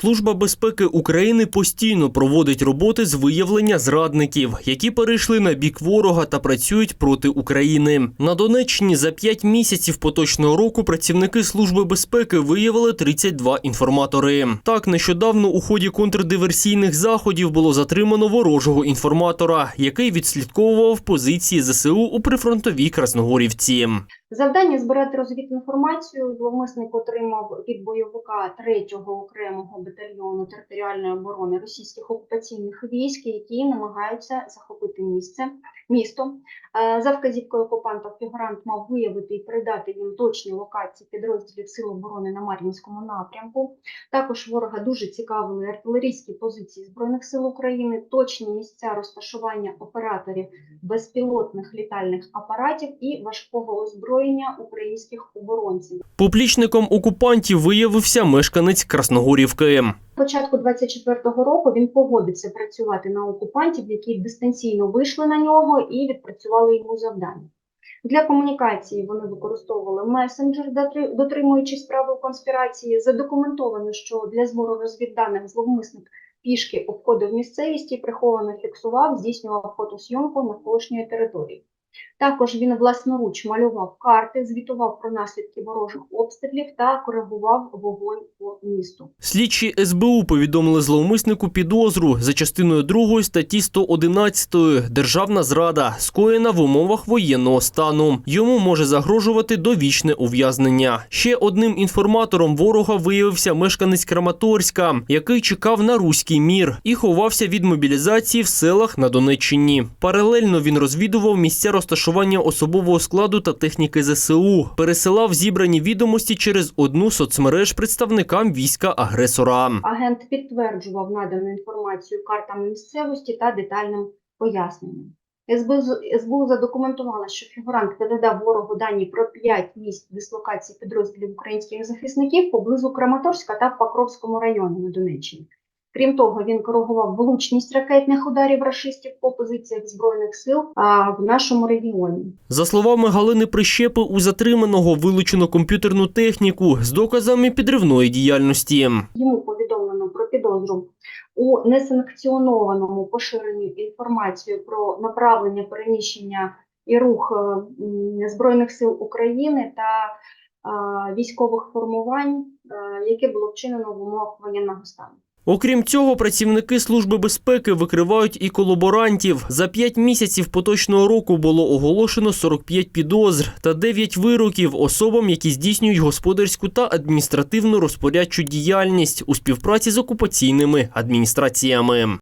Служба безпеки України постійно проводить роботи з виявлення зрадників, які перейшли на бік ворога та працюють проти України. На Донеччині за 5 місяців поточного року працівники служби безпеки виявили 32 інформатори. Так, нещодавно у ході контрдиверсійних заходів було затримано ворожого інформатора, який відслідковував позиції ЗСУ у прифронтовій Красногорівці. Завдання збирати розвідну інформацію зловмисник отримав від бойовика 3-го окремого батальйону територіальної оборони російських окупаційних військ, які намагаються захопити місце місто. Е, За вказівкою окупанта фігурант мав виявити і передати їм точні локації підрозділів Сил оборони на Мар'їнському напрямку. Також ворога дуже цікавили артилерійські позиції збройних сил України, точні місця розташування операторів безпілотних літальних апаратів і важкого озброєння українських оборонців. Поплічником окупантів виявився мешканець Красногорівки. Початку 24-го року він погодився працювати на окупантів, які дистанційно вийшли на нього і відпрацювали йому завдання. Для комунікації вони використовували месенджер, дотримуючись правил конспірації. Задокументовано, що для збору розвідданих зловмисник пішки обходив місцевість і приховано фіксував, здійснював фотосйомку навколишньої території. Також він власноруч малював карти, звітував про наслідки ворожих обстрілів та коригував вогонь по місту. Слідчі СБУ повідомили зловмиснику підозру за частиною 2 статті 111 Державна зрада, скоєна в умовах воєнного стану. Йому може загрожувати довічне ув'язнення. Ще одним інформатором ворога виявився мешканець Краматорська, який чекав на руський мір і ховався від мобілізації в селах на Донеччині. Паралельно він розвідував місця розташування особового складу та техніки ЗСУ, пересилав зібрані відомості через одну соцмереж представникам війська агресора. Агент підтверджував надану інформацію картами місцевості та детальним поясненням. СБУ, задокументувала, що фігурант передав ворогу дані про 5 місць дислокації підрозділів українських захисників поблизу Краматорська та Покровському районі на Донеччині. Крім того, він коригував влучність ракетних ударів рашистів по позиціях збройних сил а, в нашому регіоні. За словами Галини Прищепи, у затриманого вилучено комп'ютерну техніку з доказами підривної діяльності. Йому повідомлено про підозру у несанкціонованому поширенні інформації про направлення, переміщення і рух е, Збройних сил України та військових формувань, е, яке було вчинено в умовах воєнного стану. Окрім цього, працівники Служби безпеки викривають і колаборантів. За п'ять місяців поточного року було оголошено 45 підозр та 9 вироків особам, які здійснюють господарську та адміністративну розпорядчу діяльність у співпраці з окупаційними адміністраціями.